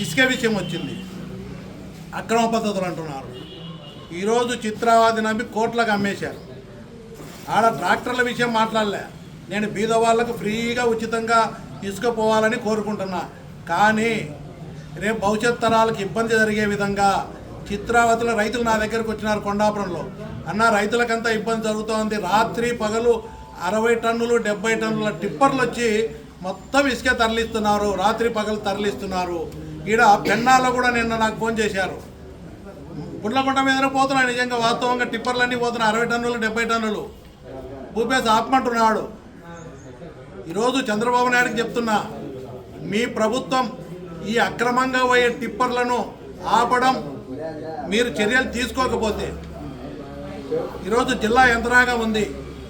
ఇసుక విషయం వచ్చింది. అక్రమ పద్ధతులు అంటున్నారు. ఈరోజు చిత్రావాది నమ్మి కోట్లకు అమ్మేశారు. ఆడ ట్రాక్టర్ల విషయం మాట్లాడలే. నేను బీద వాళ్ళకు ఫ్రీగా ఉచితంగా తీసుకుపోవాలని కోరుకుంటున్నా. కానీ రేపు భవిష్యత్ తరాలకు ఇబ్బంది జరిగే విధంగా చిత్రావతిలో రైతులు నా దగ్గరకు వచ్చినారు కొండాపురంలో. అన్న రైతులకంతా ఇబ్బంది జరుగుతోంది. రాత్రి పగలు అరవై టన్నులు డెబ్బై టన్నుల టిప్పర్లు వచ్చి మొత్తం ఇసుక తరలిస్తున్నారు. రాత్రి పగలు తరలిస్తున్నారు. ఈడ పెన్నాలో కూడా నిన్న నాకు ఫోన్ చేశారు. గుడ్లకొండ మీద పోతున్నాయి నిజంగా వాస్తవంగా టిప్పర్లన్నీ పోతున్నాయి అరవై టన్నులు డెబ్బై టన్నులు. భూపేశ్ ఆపమంటున్నాడు. ఈరోజు చంద్రబాబు నాయుడుకి చెప్తున్నా మీ ప్రభుత్వం ఈ అక్రమంగా పోయే టిప్పర్లను ఆపడం మీరు చర్యలు తీసుకోకపోతే. ఈరోజు జిల్లా యంత్రాంగం ఉంది.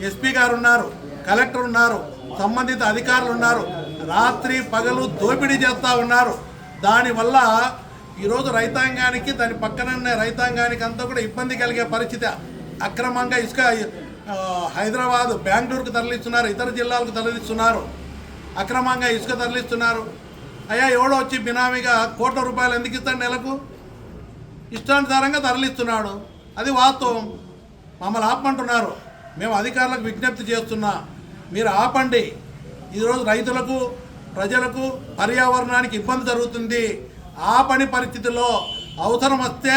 ఎస్పీ గారు ఉన్నారు కలెక్టర్ ఉన్నారు సంబంధిత అధికారులు ఉన్నారు రాత్రి పగలు దోపిడీ చేస్తూ ఉన్నారు. దానివల్ల ఈరోజు రైతాంగానికి దాని పక్కన రైతాంగానికి అంతా కూడా ఇబ్బంది కలిగే పరిస్థితి అక్రమంగా ఇసుక హైదరాబాద్ బెంగళూరుకు తరలిస్తున్నారు ఇతర జిల్లాలకు తరలిస్తున్నారు. అక్రమంగా ఇసుక తరలిస్తున్నారు. అయ్యా ఎవడో వచ్చి బినామీగా కోట్ల రూపాయలు ఎందుకు ఇస్తాడు నెలకు? ఇష్టానుసారంగా తరలిస్తున్నాడు. అది వాస్తవం. మమ్మల్ని ఆపమంటున్నారు. మేము అధికారులకు విజ్ఞప్తి చేస్తున్నా. మీరు ఆపండి. ఈరోజు రైతులకు ప్రజలకు పర్యావరణానికి ఇబ్బంది జరుగుతుంది. ఆ పని పరిస్థితుల్లో అవసరం వస్తే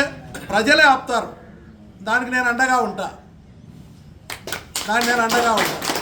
ప్రజలే ఆపుతారు. దానికి నేను అండగా ఉంటా. దానికి నేను అండగా ఉంటా.